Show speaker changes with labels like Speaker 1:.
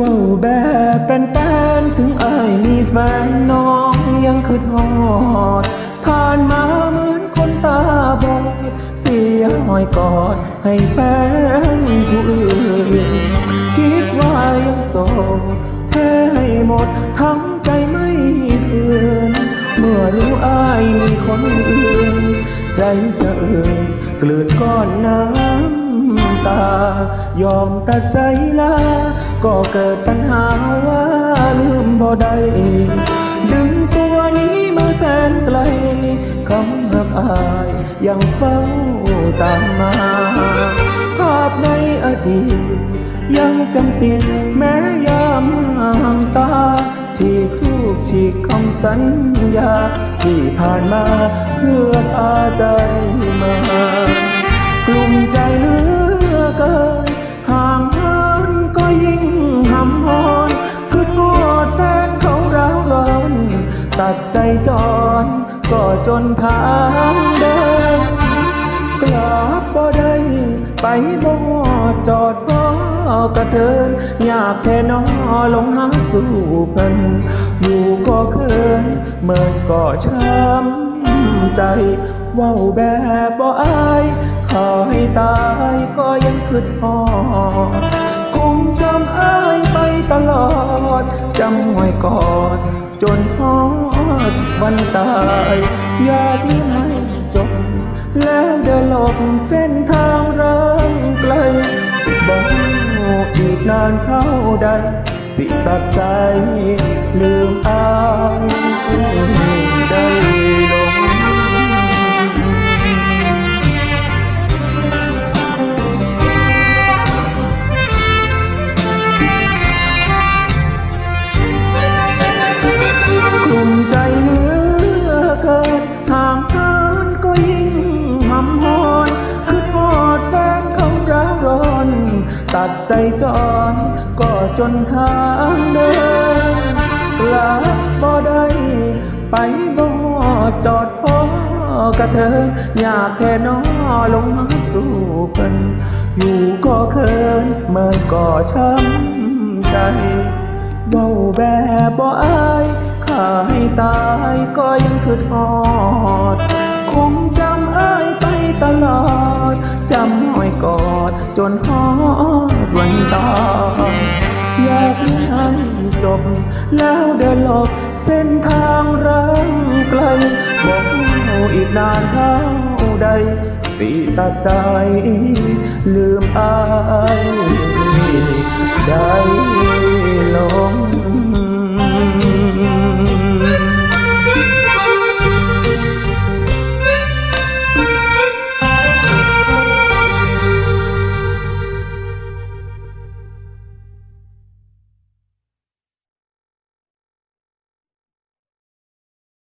Speaker 1: ว่าแบบเป็นๆถึงอายมีแฟนน้องยังคืดหอดผ่านมาเหมือนคนตาบอดเสียหอยกอดให้แฟนผู้อื่น คิดว่ายังโสดแท้หมดทั้งใจไม่เถื่อนเมื่อรู้อายมีคนอื่น ใจสะอื้นกลืนก้อนน้ำตายอมตัดใจลา ก็เกิดปัญหาว่าลืมบ่ได้ดึงตัวนี้มาแสนไกลคำหักอายยังเฝ้าตามมาภาพในอดีตยังจำติดแม้ยามห่างตาฉีกรูปฉีกคำสัญญา ที่ผ่านมาเพื่อพาใจมากลุ่มใจหลือ จจรก็จนทางเดินกลับบ่ได้ไปบ่จอดบ่กระเทินอยากแค่น้อลงหาสู่เพิ่นอยู่ก็เคินเมื่อก็ช้ำใจว้าแบบบ่อายขอให้ตายก็ยังคิดฮอดคงจำอายไปตลอดจำไว้กอดจนฮอ ดวันตาย อยากลืมให้จบ แล้วเดินหลบเส้นทางร่างไกลบอกอีกนานเท่าใด สิตัดใจ ลืมอายได้ ตัดใจจรก็จนทางเดินกลับบ่ได้ไปบ่จอดพอกะเธอ อยากแค่น้อลงมาสู่เพิ่นอยู่ก็เคินเมื่อก็ช้ำใจเบาแบบบ่อายข้าให้ตายก็ยังคือทอด จนพอดวันตายอยากให้จบ แล้วเดินหลบเส้นทางรังไกลบอกอีกนานเท่าใดปีตัดใจลืมอายได้